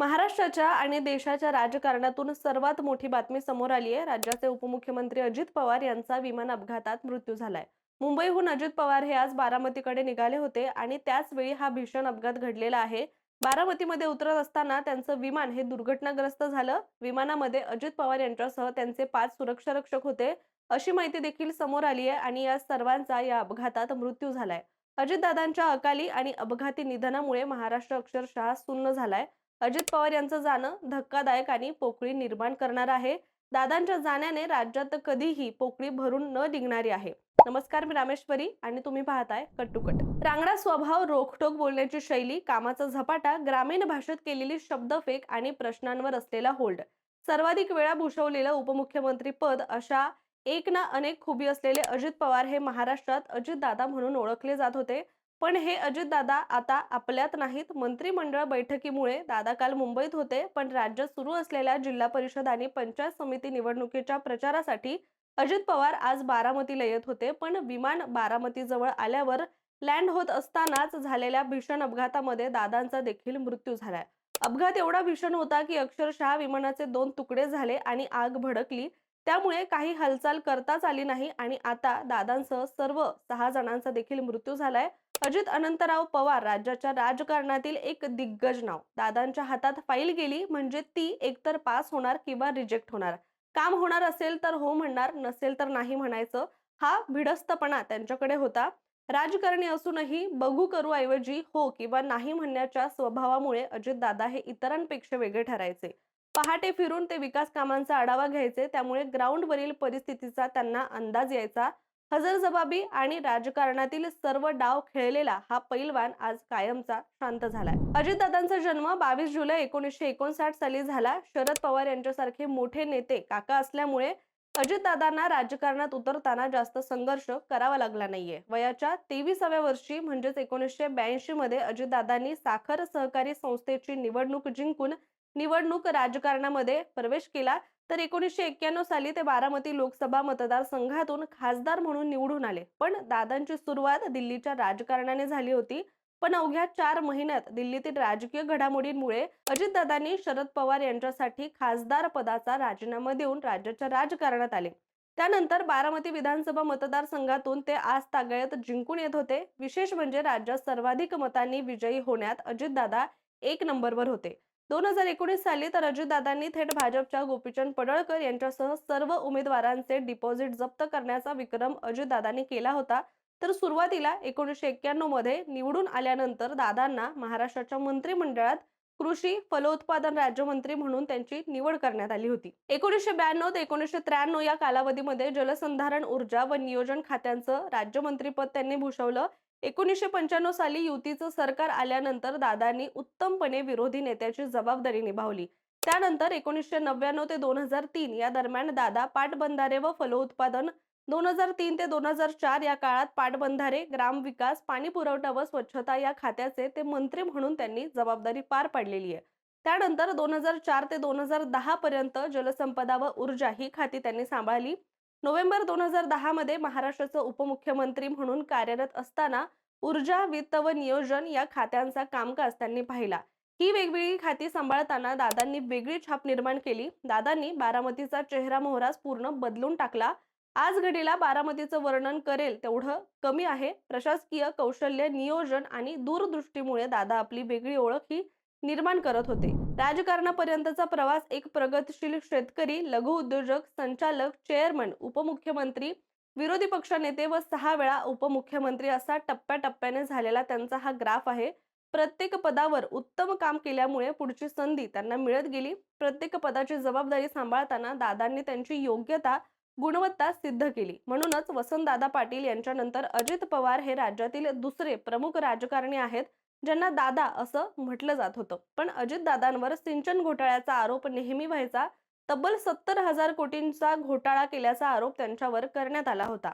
महाराष्ट्राच्या आणि देशाच्या राजकारणातून सर्वात मोठी बातमी समोर आली आहे. राज्याचे उपमुख्यमंत्री अजित पवार यांचा विमान अपघातात मृत्यू झालाय. मुंबईहून अजित पवार हे आज बारामतीकडे निघाले होते आणि त्याच वेळी हा भीषण अपघात घडलेला आहे. बारामतीमध्ये उतरत असताना त्यांचं विमान हे दुर्घटनाग्रस्त झालं. विमानामध्ये अजित पवार यांच्यासह त्यांचे पाच सुरक्षा रक्षक होते. अशी माहिती देखील समोर आली आहे आणि या सर्वांचा या अपघातात मृत्यू झालाय. अजितदादांच्या अकाली आणि अपघाती निधनामुळे महाराष्ट्र अक्षरशः सुन्न झालाय. अजित पवार यांचं जाणं धक्कादायक आणि पोकळी निर्माण करणार आहे. दादांच्या जाण्याने राज्यात कधीही पोकळी भरून न निघणारी आहे. नमस्कार मी रामेश्वरी आणि तुम्ही पाहताय कट्टुकट. रांगडा स्वभाव रोखटोक बोलण्याची शैली कामाचा झपाटा ग्रामीण भाषेत केलेली शब्दफेक आणि प्रश्नांवर असलेला होल्ड. सर्वाधिक वेळा भूषवलेलं उपमुख्यमंत्री पद अशा एक ना अनेक खुबी असलेले अजित पवार हे महाराष्ट्रात अजितदादा म्हणून ओळखले जात होते. पण हे अजितदादा आता आपल्यात नाहीत. मंत्रिमंडळ बैठकीमुळे दादा काल मुंबईत होते पण राज्यात सुरू असलेल्या जिल्हा परिषद आणि पंचायत समिती निवडणुकीच्या प्रचारासाठी अजित पवार आज बारामतीला येत होते पण विमान बारामतीजवळ आल्यावर लँड होत असतानाच झालेल्या भीषण अपघातामध्ये दादांचा देखील मृत्यू झालाय. अपघात एवढा भीषण होता की अक्षरशः विमानाचे दोन तुकडे झाले आणि आग भडकली. त्यामुळे काही हालचाल करताच आली नाही आणि आता दादांसह सर्व सहा जणांचा देखील मृत्यू झालाय. अजित अनंतराव पवार राज्याच्या राजकारणातील एक दिग्गज नाव. दादांच्या हातात फाईल गेली म्हणजे ती एकतर पास होणार किंवा रिजेक्ट होणार. काम होणार असेल तर हो म्हणणार नसेल तर नाही म्हणायचं. हा भिडस्तपणा त्यांच्याकडे होता. राजकारणी असूनही बघू करू ऐवजी हो किंवा नाही म्हणण्याच्या स्वभावामुळे अजित दादा हे इतरांपेक्षा वेगळे ठरायचे. पहाटे फिरून ते विकास कामांचा आढावा घ्यायचे. त्यामुळे ग्राउंडवरील परिस्थितीचा त्यांना अंदाज यायचा. हजरजबाबी आणि राजकारणातील सर्व डाव खेळलेला हा पैलवान आज कायमचा शांत झालाय. अजितदादांचा जन्म बावीस जुलै एकोणीसशे एकोणसाठ साली झाला. शरद पवार यांच्यासारखे मोठे नेते काका असल्यामुळे अजितदादांना राजकारणात उतरताना जास्त संघर्ष करावा लागला नाहीये. वयाच्या तेविसाव्या वर्षी म्हणजेच एकोणीसशे ब्याऐंशी मध्ये अजितदादांनी साखर सहकारी संस्थेची निवडणूक जिंकून निवडणूक राजकारणामध्ये प्रवेश केला तर एकोणीसशे एक्क्याण्णव साली ते बारामती लोकसभा मतदारसंघातून खासदार म्हणून निवडून आले. पण दादांची सुरुवात दिल्लीच्या राजकारणाने झाली होती. पण अवघ्या चार महिन्यात दिल्लीतील राजकीय घडामोडींमुळे अजितदादांनी शरद पवार यांच्यासाठी खासदार पदाचा राजीनामा देऊन राज्याच्या राजकारणात आले. त्यानंतर बारामती विधानसभा मतदारसंघातून ते आज तागळ्यात जिंकून येत होते. विशेष म्हणजे राज्यात सर्वाधिक मतांनी विजयी होण्यात अजितदादा एक नंबरवर होते. दोन हजार एकोणीस साली तर अजितदादांनी थेट भाजपच्या गोपीचंद पडळकर यांच्यासह सर्व उमेदवारांचे डिपॉझिट जप्त करण्याचा विक्रम अजितदादांनी केला होता. तर सुरुवातीला एकोणीसशे एक्क्याण्णवमध्ये निवडून आल्यानंतर दादांना महाराष्ट्राच्या मंत्रिमंडळात कृषी फलोत्पादन राज्यमंत्री म्हणून त्यांची निवड करण्यात आली होती. एकोणीसशे ब्याण्णव ते एकोणीसशे त्र्याण्णव या कालावधीमध्ये जलसंधारण ऊर्जा व नियोजन खात्यांचं राज्यमंत्रीपद त्यांनी भूषवलं. एकोणीसशे पंच्याण्णव साली युतीचं सरकार आल्यानंतर दादांनी उत्तमपणे विरोधी नेत्याची जबाबदारी निभावली. त्यानंतर एकोणीसशे नव्याण्णव ते दोन हजार तीन या दरम्यान दादा पाटबंधारे व फलोत्पादन दोन हजार तीन ते दोन हजार चार या काळात पाटबंधारे ग्रामविकास पाणी पुरवठा व स्वच्छता या खात्याचे ते मंत्री म्हणून त्यांनी जबाबदारी पार पाडलेली आहे. त्यानंतर दोन हजार चार ते दोन हजार दहा पर्यंत जलसंपदा व ऊर्जा ही खाती त्यांनी सांभाळली. नोव्हेंबर दोन हजार दहामध्ये महाराष्ट्राचं उपमुख्यमंत्री म्हणून कार्यरत असताना ऊर्जा वित्त व नियोजन या खात्यांचा कामकाज त्यांनी पाहिला. ही वेगवेगळी खाती सांभाळताना दादांनी वेगळी छाप निर्माण केली. दादांनी बारामतीचा चेहरा मोहरास पूर्ण बदलून टाकला. आज घडीला बारामतीचं वर्णन करेल तेवढं कमी आहे. प्रशासकीय कौशल्य नियोजन आणि दूरदृष्टीमुळे दादा आपली वेगळी ओळख ही निर्माण करत होते. राजकारणापर्यंतचा प्रवास एक प्रगतशील शेतकरी लघु उद्योजक संचालक चेअरमन उपमुख्यमंत्री विरोधी पक्षनेते व सहा वेळा उपमुख्यमंत्री असा टप्प्याटप्प्याने झालेला त्यांचा हा ग्राफ आहे. प्रत्येक पदावर उत्तम काम केल्यामुळे पुढची संधी त्यांना मिळत गेली. प्रत्येक पदाची जबाबदारी सांभाळताना दादांनी त्यांची योग्यता गुणवत्ता सिद्ध केली. म्हणूनच वसंतदादा पाटील यांच्यानंतर अजित पवार हे राज्यातील दुसरे प्रमुख राजकारणी आहेत. ज्यांना दादा असं म्हटलं जात होतं. पण अजित दादांवर सिंचन घोटाळ्याचा आरोप नेहमी व्हायचा. तब्बल सत्तर हजार कोटींचा घोटाळा केल्याचा आरोप त्यांच्यावर करण्यात आला होता.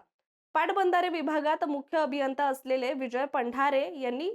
पाटबंधारे विभागात मुख्य अभियंता असलेले विजय पंढारे यांनी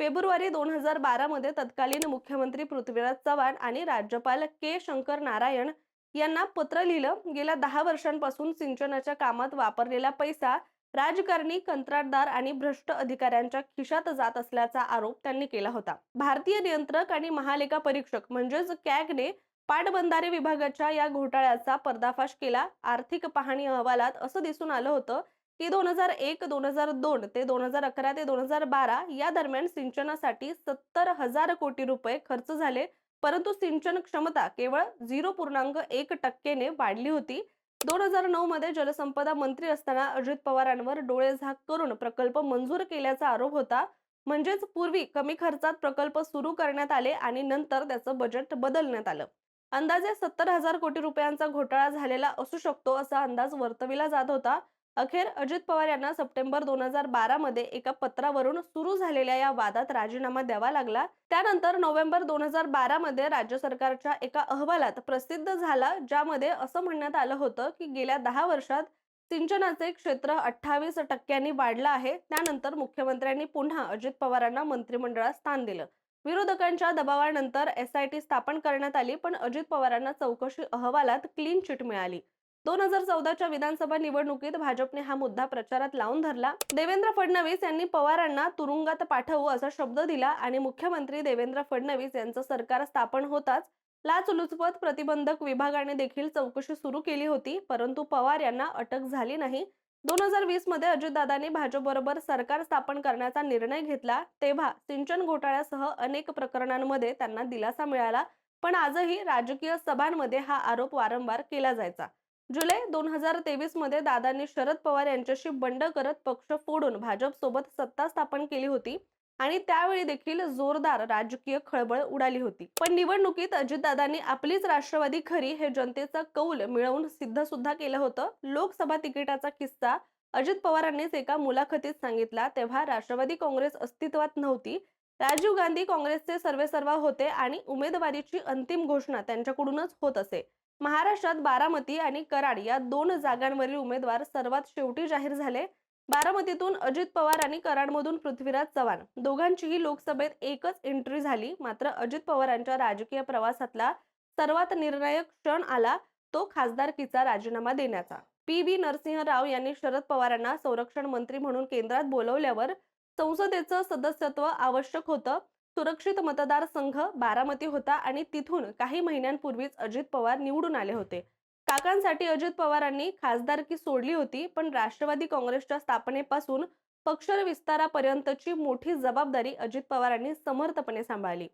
फेब्रुवारी दोन हजार बारा मध्ये तत्कालीन मुख्यमंत्री पृथ्वीराज चव्हाण आणि राज्यपाल के शंकर नारायण यांना पत्र लिहिलं. गेल्या दहा वर्षांपासून सिंचनाच्या कामात वापरलेला पैसा राजकारणी कंत्राटदार आणि भ्रष्ट अधिकाऱ्यांच्या खिशात जात असल्याचा आरोप त्यांनी केला होता. भारतीय नियंत्रक आणि महालेखा परीक्षक म्हणजेच कॅगने पाटबंधारे विभागाच्या या घोटाळ्याचा पर्दाफाश केला. आर्थिक पाहणी अहवालात असं दिसून आलं होतं की दोन हजार एक दोन हजार दोन ते दोन हजार अकरा ते दोन हजार बारा या दरम्यान सिंचनासाठी सत्तर हजार कोटी रुपये खर्च झाले. परंतु सिंचन क्षमता केवळ झिरो पूर्णांक एक टक्केने वाढली होती. दोन हजार नऊ मध्ये जलसंपदा मंत्री असताना अजित पवारांवर डोळे झाक करून प्रकल्प मंजूर केल्याचा आरोप होता. म्हणजेच पूर्वी कमी खर्चात प्रकल्प सुरू करण्यात आले आणि नंतर त्याचं बजेट बदलण्यात आलं. अंदाजे सत्तर हजार कोटी रुपयांचा घोटाळा झालेला असू शकतो असा अंदाज वर्तविला जात होता. अखेर अजित पवार यांना सप्टेंबर दोन हजार बारा मध्ये एका पत्रावरून सुरू झालेल्या या वादात राजीनामा द्यावा लागला. त्यानंतर नोव्हेंबर दोन हजार बारा मध्ये राज्य सरकारच्या एका अहवालात प्रसिद्ध झाला ज्यामध्ये असं म्हणण्यात आलं होतं की गेल्या दहा वर्षात सिंचनाचे क्षेत्र अठ्ठावीस टक्क्यांनी वाढलं आहे. त्यानंतर मुख्यमंत्र्यांनी पुन्हा अजित पवारांना मंत्रिमंडळात स्थान दिलं. विरोधकांच्या दबावानंतर एसआयटी स्थापन करण्यात आली पण अजित पवारांना चौकशी अहवालात क्लीन चिट मिळाली. दोन हजार चौदाच्या विधानसभा निवडणुकीत भाजपने हा मुद्दा प्रचारात लावून धरला. देवेंद्र फडणवीस यांनी पवारांना तुरुंगात पाठवू असा शब्द दिला आणि मुख्यमंत्री देवेंद्र फडणवीस यांचं सरकार स्थापन होताच लाचलुचपत प्रतिबंधक विभागाने देखील चौकशी सुरू केली होती परंतु पवार यांना अटक झाली नाही. दोन हजार वीसमध्ये अजितदादांनी भाजपबरोबर सरकार स्थापन करण्याचा निर्णय घेतला तेव्हा सिंचन घोटाळ्यासह अनेक प्रकरणांमध्ये त्यांना दिलासा मिळाला पण आजही राजकीय सभांमध्ये हा आरोप वारंवार केला जायचा. जुलै दोन हजार तेवीसमध्ये दादांनी शरद पवार यांच्याशी बंड करत पक्ष फोडून भाजप सोबत सत्ता स्थापन केली होती आणि त्यावेळी देखील जोरदार राजकीय खळबळ उडाली होती. पण निवडणुकीत अजितदादांनी आपलीच राष्ट्रवादी खरी हे जनतेचा कौल मिळवून सिद्ध सुद्धा केलं होतं. लोकसभा तिकिटाचा किस्सा अजित पवारांनीच एका मुलाखतीत सांगितला. तेव्हा राष्ट्रवादी काँग्रेस अस्तित्वात नव्हती. राजीव गांधी काँग्रेसचे सर्वेसर्वा होते आणि उमेदवारीची अंतिम घोषणा त्यांच्याकडूनच होत असे. महाराष्ट्रात बारामती आणि कराड या दोन जागांवरील उमेदवार सर्वात शेवटी जाहीर झाले. बारामतीतून अजित पवार आणि कराडमधून पृथ्वीराज चव्हाण. दोघांचीही लोकसभेत एकच एंट्री झाली. मात्र अजित पवारांच्या राजकीय प्रवासातला सर्वात निर्णायक क्षण आला तो खासदारकीचा राजीनामा देण्याचा. पी. व्ही. नरसिंह राव यांनी शरद पवारांना संरक्षण मंत्री म्हणून केंद्रात बोलवल्यावर संसदेचं सदस्यत्व आवश्यक होतं. सुरक्षित मतदारसंघ बारामती होता आणि तिथून काही महिन्यांपूर्वीच अजित पवार निवडून आले होते. काकांसाठी अजित पवारांनी खासदारकी सोडली होती पण राष्ट्रवादी काँग्रेसच्या स्थापनेपासून पक्ष विस्तारापर्यंतची मोठी जबाबदारी अजित पवारांनी समर्थपणे सांभाळली.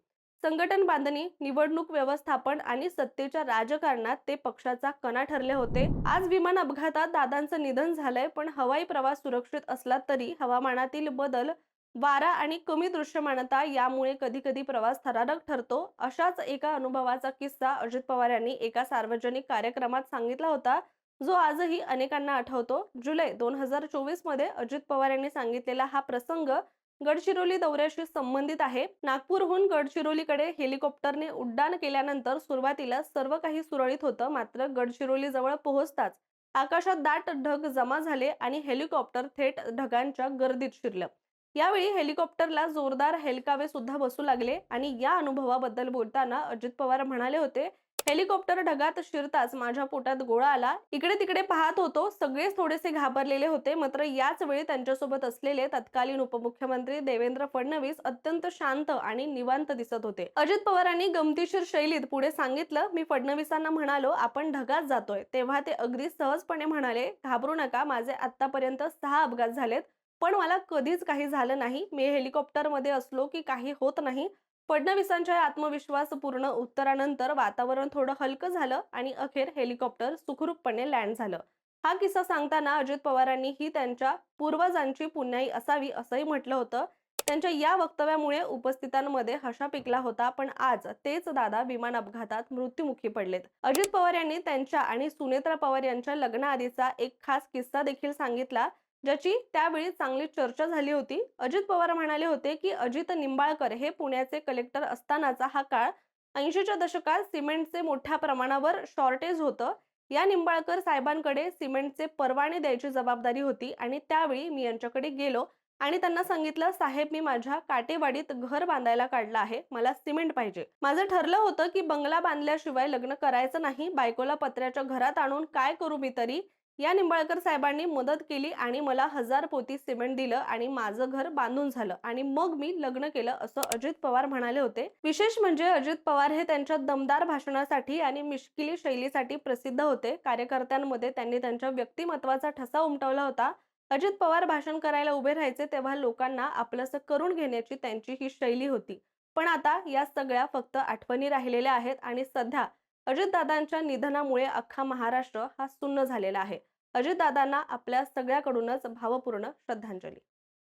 संघटन बांधणी निवडणूक व्यवस्थापन आणि सत्तेच्या राजकारणात ते पक्षाचा कणा ठरले होते. आज विमान अपघातात दादांचं निधन झालंय पण हवाई प्रवास सुरक्षित असला तरी हवामानातील बदल वारा आणि कमी दृश्यमानता यामुळे कधी कधी प्रवास थरारक ठरतो. अशाच एका अनुभवाचा किस्सा अजित पवार यांनी एका सार्वजनिक कार्यक्रमात सांगितला होता. जो आजही अनेकांना आठवतो. जुलै दोन हजार चोवीसमध्ये अजित पवार यांनी सांगितलेला हा प्रसंग गडचिरोली दौऱ्याशी संबंधित आहे. नागपूरहून गडचिरोलीकडे हेलिकॉप्टरने उड्डाण केल्यानंतर सुरुवातीला सर्व काही सुरळीत होतं. मात्र गडचिरोली जवळ पोहोचताच आकाशात दाट ढग जमा झाले आणि हेलिकॉप्टर थेट ढगांच्या गर्दीत शिरलं. यावेळी हेलिकॉप्टरला जोरदार हेलकावे सुद्धा बसू लागले आणि या अनुभवाबद्दल बोलताना अजित पवार म्हणाले होते हेलिकॉप्टर ढगात शिरताच माझ्या पोटात गोळा आला. इकडे तिकडे पाहत होतो. सगळेच थोडेसे घाबरलेले होते. मात्र याच वेळी त्यांच्यासोबत असलेले तत्कालीन उपमुख्यमंत्री देवेंद्र फडणवीस अत्यंत शांत आणि निवांत दिसत होते. अजित पवारांनी गमतीशीर शैलीत पुढे सांगितलं मी फडणवीसांना म्हणालो आपण ढगात जातोय. तेव्हा ते अगदी सहजपणे म्हणाले घाबरू नका. माझे आतापर्यंत सहा अपघात झालेत. पण मला कधीच काही झालं नाही. मी हेलिकॉप्टरमध्ये असलो की काही होत नाही. फडणवीसांच्या आत्मविश्वासपूर्ण उत्तरानंतर वातावरण थोडं हलकं झालं आणि अखेर हेलिकॉप्टर सुखरूपपणे लँड झालं. हा किस्सा सांगताना अजित पवारांनी ही त्यांच्या पूर्वजांची पुण्याई असावी असंही म्हटलं होतं. त्यांच्या या वक्तव्यामुळे उपस्थितांमध्ये हशा पिकला होता पण आज तेच दादा विमान अपघातात मृत्यूमुखी पडलेत. अजित पवार यांनी त्यांच्या आणि सुनेत्रा पवार यांच्या लग्नाआधीचा एक खास किस्सा देखील सांगितला. ज्याची त्यावेळी चांगली चर्चा झाली होती. अजित पवार म्हणाले होते की अजित निंबाळकर हे पुण्याचे कलेक्टर असतानाचा हा काळ ऐंशीच्या दशकात सिमेंटचे मोठ्या प्रमाणावर शॉर्टेज होतं. या निंबाळकर साहेबांकडे सिमेंटचे परवाने द्यायची जबाबदारी होती आणि त्यावेळी मी यांच्याकडे गेलो आणि त्यांना सांगितलं साहेब मी माझ्या काटेवाडीत घर बांधायला काढलं आहे. मला सिमेंट पाहिजे. माझं ठरलं होतं की बंगला बांधल्याशिवाय लग्न करायचं नाही. बायकोला पत्र्याच्या घरात आणून काय करू मी तरी? या निंबाळकर साहेबांनी मदत केली आणि मला हजार पोती सिमेंट दिलं आणि माझं घर बांधून झालं आणि मग मी लग्न केलं असं अजित पवार म्हणाले होते. विशेष म्हणजे अजित पवार हे त्यांच्या दमदार भाषणासाठी आणि मिश्किली शैलीसाठी प्रसिद्ध होते. कार्यकर्त्यांमध्ये त्यांनी त्यांच्या व्यक्तिमत्वाचा ठसा उमटवला होता. अजित पवार भाषण करायला उभे राहायचे तेव्हा लोकांना आपलंसं करून घेण्याची त्यांची ही शैली होती. पण आता या सगळ्या फक्त आठवणी राहिलेल्या आहेत आणि सध्या अजितदादांच्या निधनामुळे अख्खा महाराष्ट्र हा सुन्न झालेला आहे. अजितदादांना आपल्या सगळ्याकडूनच भावपूर्ण श्रद्धांजली.